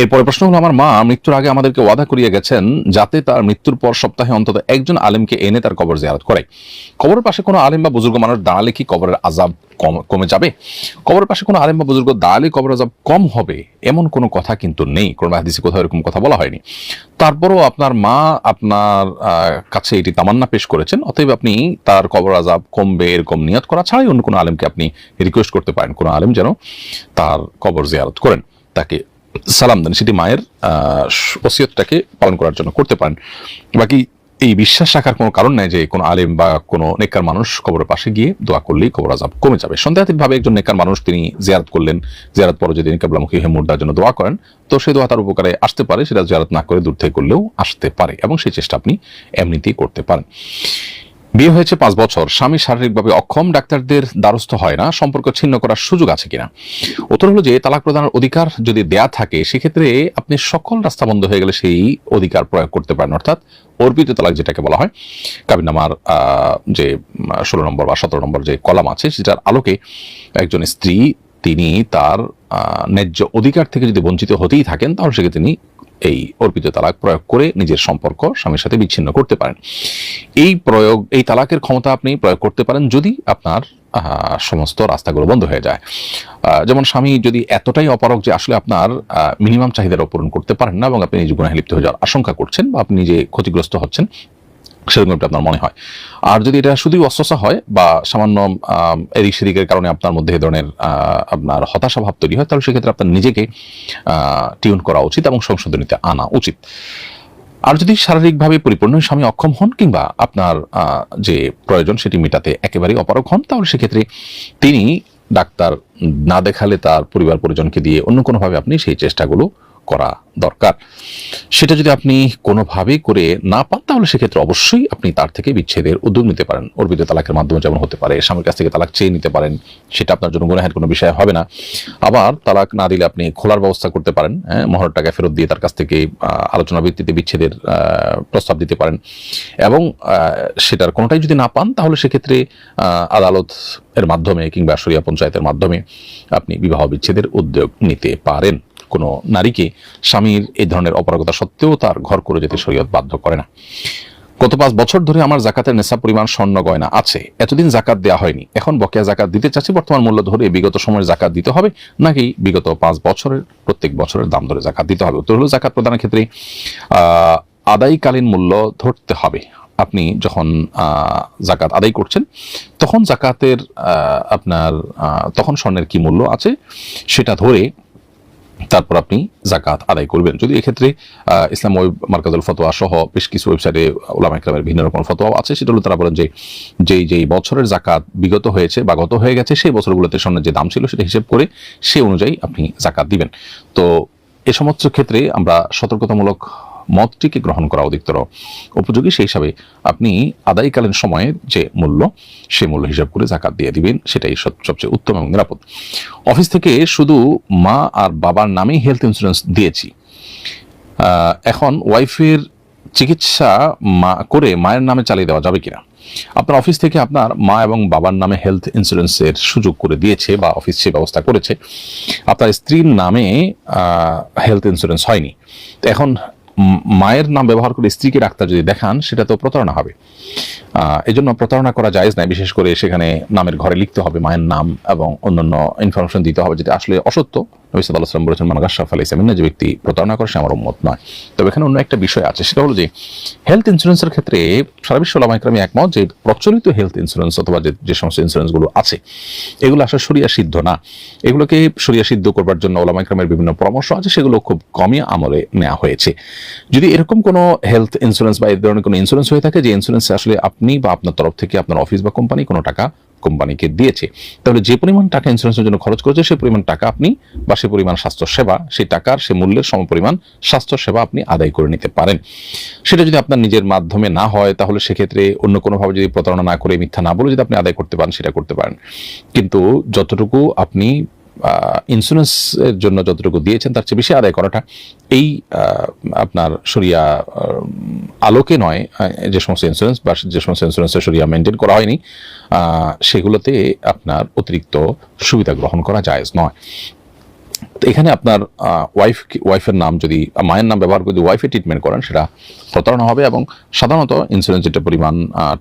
এরপরে প্রশ্ন হলো, আমার মা মৃত্যুর আগে আমাদেরকে ওয়াদা করিয়ে গেছেন যাতে তার মৃত্যুর পর সপ্তাহে অন্তত একজন আলেমকে এনে তার কবর জিয়ারত করে। কবরের পাশে কোনো আলেম বা বুজুর্গ মানুষ দাঁড়ালে কি কবরের আজাব কম, কমে যাবে? কবরের পাশে কোনো আলেম বা বুজুর্গ দাঁড়ালে কবর আজাব কম হবে? এমন কোনো কথা কিন্তু নেই। কোনো হাদিসে কোথাও এরকম কথা বলা হয়নি। তারপরও আপনার মা আপনার কাছে এটি তামান্না পেশ করেছেন, অতএব আপনি তার কবর আজাব কমবে এরকম নিয়ত করা ছাড়াই অন্য কোনো আলেমকে আপনি রিকোয়েস্ট করতে পারেন। কোনো আলেম যেন তার কবর জিয়ারত করেন, তাকে সালাম দেন সেটি মায়ের ওসিয়তটাকে পালন করার জন্য করতে পারেন। বাকি এই বিশ্বাস রাখার কোনো কারণ নাই যে কোনো আলেম বা কোনো নেককার মানুষ কবরের পাশে গিয়ে দোয়া করলেই কবর আজাব কমে যাবে। সন্দেহাতীতভাবে একজন নেককার মানুষ তিনি জিয়ারত করলেন। জিয়ারত পরে যদি নিকাবলামুখী হয়ে মুর্দার জন্য দোয়া করেন, তো সেই দোয়া তার উপকারে আসতে পারে, সেটা জিয়ারত না করে দূর থেকে করলেও আসতে পারে এবং সেই চেষ্টা আপনি এমনিতেই করতে পারেন। বিয়ে হয়েছে পাঁচ বছর। স্বামী শারীরিকভাবে অক্ষম, ডাক্তারদের দ্বারস্থ হয় না। সম্পর্ক ছিন্ন করার সুযোগ আছে কিনা? উত্তর হলো যে, তালাক প্রদানের অধিকার যদি দেয়া থাকে, সেক্ষেত্রে আপনি সকল রাস্তা বন্ধ হয়ে গেলে সেই অধিকার প্রয়োগ করতে পারেন। অর্থাৎ অর্পিত তালাক যেটাকে বলা হয় কাবিনামার যে, ষোলো নম্বর বা সতেরো নম্বর যে কলাম আছে সেটার আলোকে একজন স্ত্রী তিনি তার ন্যায্য অধিকার থেকে যদি বঞ্চিত হতেই থাকেন, তাহলে সেক্ষেত্রে তিনি এই অর্পিত তালাক প্রয়োগ করে নিজের সম্পর্ক স্বামীর সাথে বিচ্ছিন্ন করতে পারেন। এই প্রয়োগ, এই তালাকের ক্ষমতা আপনি প্রয়োগ করতে পারেন যদি আপনার সমস্ত রাস্তাগুলো বন্ধ হয়ে যায়। যেমন স্বামী যদি এতটাই অপারক যে আসলে আপনার মিনিমাম চাহিদার পূরণ করতে পারেন না এবং আপনি নিজে গুণায় লিপ্ত হয়ে যাওয়ার আশঙ্কা করছেন বা আপনি নিজে ক্ষতিগ্রস্ত হচ্ছেন সেরকম একটা আপনার মনে হয়। আর যদি এটা শুধুই অস্বসা হয় বা সামান্য এদিক সেদিকের কারণে আপনার মধ্যে এ ধরনের আপনার হতাশা ভাব তৈরি হয়, তাহলে সেক্ষেত্রে আপনার নিজেকে টিউন করা উচিত এবং সংশোধনীতে আনা উচিত। আর যদি শারীরিকভাবে পরিপূর্ণ স্বামী অক্ষম হন কিংবা আপনার যে প্রয়োজন সেটি মেটাতে একেবারেই অপারক হন, তাহলে সেক্ষেত্রে তিনি ডাক্তার না দেখালে তার পরিবার পরিজনকে দিয়ে অন্য কোনোভাবে আপনি সেই চেষ্টাগুলো করা দরকার। সেটা যদি আপনি কোনোভাবেই করে না পান তাহলে সেক্ষেত্রে অবশ্যই আপনি তার থেকে বিচ্ছেদের উদ্যোগ নিতে পারেন। অর্পিত তালাকের মাধ্যমে যেমন হতে পারে স্বামীর কাছ থেকে তালাক চেয়ে নিতে পারেন সেটা আপনার জন্য গুণাহের কোনো বিষয় হবে না। আবার তালাক না দিলে আপনি খোলার ব্যবস্থা করতে পারেন হ্যাঁ, মোহর টাকা ফেরত দিয়ে তার কাছ থেকে আলোচনা ভিত্তিতে বিচ্ছেদের প্রস্তাব দিতে পারেন। এবং সেটার কোনোটাই যদি না পান তাহলে সেক্ষেত্রে আদালত এর মাধ্যমে কিংবা সরিয়া পঞ্চায়েতের মাধ্যমে আপনি বিবাহ বিচ্ছেদের উদ্যোগ নিতে পারেন। কোনো নারীকে স্বামীর এই ধরনের অপারগতা সত্ত্বেও তার ঘর করে যেতে শরীয়ত বাধ্য করে না। গত পাঁচ বছর ধরে আমার জাকাতের নেশা পরিমাণ স্বর্ণ গয়না আছে। এতদিন জাকাত দেওয়া হয়নি। এখন বকেয়া জাকাত দিতে চাচ্ছি। বর্তমান মূল্য ধরে বিগত সময়ের জাকাত দিতে হবে। নাকি বিগত পাঁচ বছরের, প্রত্যেক বছরের দাম ধরে জাকাত দিতে হবে? উত্তর হলো জাকাত প্রদানের ক্ষেত্রে আদায়কালীন মূল্য ধরতে হবে। আপনি যখন জাকাত আদায় করছেন, তখন জাকাতের আপনার তখন স্বর্ণের কি মূল্য আছে সেটা ধরে তারপর আপনি জাকাত আদায় করবেন। যদি এক্ষেত্রে ইসলাম মার্কাজুল ফতোয়া সহ বেশ কিছু ওয়েবসাইটে ওলামা ইকরামের ভিন্ন রকম ফতোয়া আছে। সেটা হলো তারা বলেন যে, যেই যেই বছরের জাকাত বিগত হয়েছে বা গত হয়ে গেছে, সেই বছরগুলোতে স্বর্ণের যে দাম ছিল সেটা হিসেব করে সে অনুযায়ী আপনি জাকাত দিবেন। তো এ সমস্ত ক্ষেত্রে আমরা সতর্কতামূলক মতটিকে গ্রহণ করা অধিকতর উপযোগী। সেই হিসাবে আপনি আদায়কালীন সময়ের যে মূল্য, সে মূল্য হিসাব করে জাকাত দিয়ে দিবেন, সেটাই সবচেয়ে উত্তম এবং নিরাপদ। অফিস থেকে শুধু মা আর বাবার নামেই হেলথ ইন্স্যুরেন্স দিয়েছি। এখন ওয়াইফের চিকিৎসা মা, করে মায়ের নামে চালিয়ে দেওয়া যাবে কিনা? আপনার অফিস থেকে আপনার মা এবং বাবার নামে হেলথ ইন্স্যুরেন্সের সুযোগ করে দিয়েছে বা অফিস সে ব্যবস্থা করেছে। আপনার স্ত্রীর নামে হেলথ ইন্স্যুরেন্স হয়নি। এখন মায়ের নাম ব্যবহার করে স্ত্রীকে ডাক্তার যদি দেখান, সেটা তো প্রতারণা হবে। এই জন্য প্রতারণা করা জায়েজ নাই বিশেষ করে সেখানে নামের ঘরে লিখতে হবে মায়ের নাম এবং অন্যান্য ইনফরমেশন দিতে হবে যেটা আসলে অসত্য। নবী বলেছেন আলী ইসলামিন যে ব্যক্তি প্রতারণা করে, সে আমার উন্মত নয়। তবে এখানে অন্য একটা বিষয় আছে, সেটা হলো যে হেলথ ইন্স্যুরেন্সের ক্ষেত্রে সারা বিশ্ব লামাইক্রামী একমত যে প্রচলিত হেলথ ইন্স্যুরেন্স অথবা যে যে সমস্ত ইন্স্যুরেন্সগুলো আছে, এগুলো আসলে সরিয়া সিদ্ধ না। এগুলোকে সরিয়া সিদ্ধ করবার জন্য ওলামাইক্রামের বিভিন্ন পরামর্শ আছে, সেগুলো খুব কমই আমলে নেওয়া হয়েছে। যদি এরকম কোনো হেলথ ইন্স্যুরেন্স বা এই ধরনের কোনো ইন্স্যুরেন্স হয়ে থাকে, যে ইন্স্যুরেন্সে আসলে আপনি বা আপনার তরফ থেকে, আপনার অফিস বা কোম্পানি কোনো টাকা কোম্পানিকে দিয়েছে। তাহলে যে পরিমাণ টাকা ইন্স্যুরেন্সের জন্য খরচ করেছে সেই পরিমাণ টাকা আপনি বা সে পরিমাণ স্বাস্থ্যসেবা সেই টাকার, সে মূল্যের সমপরিমাণ স্বাস্থ্য সেবা আপনি আদায় করে নিতে পারেন। সেটা যদি আপনার নিজের মাধ্যমে না হয়, তাহলে সেক্ষেত্রে অন্য কোনোভাবে যদি প্রতারণা না করে মিথ্যা না বলে যদি আপনি আদায় করতে পারেন, সেটা করতে পারেন। কিন্তু যতটুকু আপনি ইন্স্যুরেন্সের জন্য যতটুকু দিয়েছেন, তার চেয়ে বেশি আদায় করাটা এই আপনার সরিয়া আলোকে নয় যে সমস্ত ইন্স্যুরেন্স বা যে সমস্ত ইন্স্যুরেন্সের সরিয়া মেনটেন করা হয়নি সেগুলোতে আপনার অতিরিক্ত সুবিধা গ্রহণ করা যায় নয়। তো এখানে আপনার ওয়াইফ ওয়াইফের নাম যদি মায়ের নাম ব্যবহার করে যদি ওয়াইফে ট্রিটমেন্ট করেন, সেটা প্রতারণা হবে এবং সাধারণত ইন্স্যুরেন্স যেটা পরিমাণ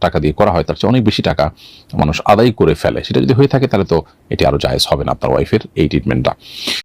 টাকা দিয়ে করা হয়, তার চেয়ে অনেক বেশি টাকা মানুষ আদায় করে ফেলে। সেটা যদি হয়ে থাকে, তাহলে তো এটি আরও জায়জ হবে না আপনার ওয়াইফের এই ট্রিটমেন্টটা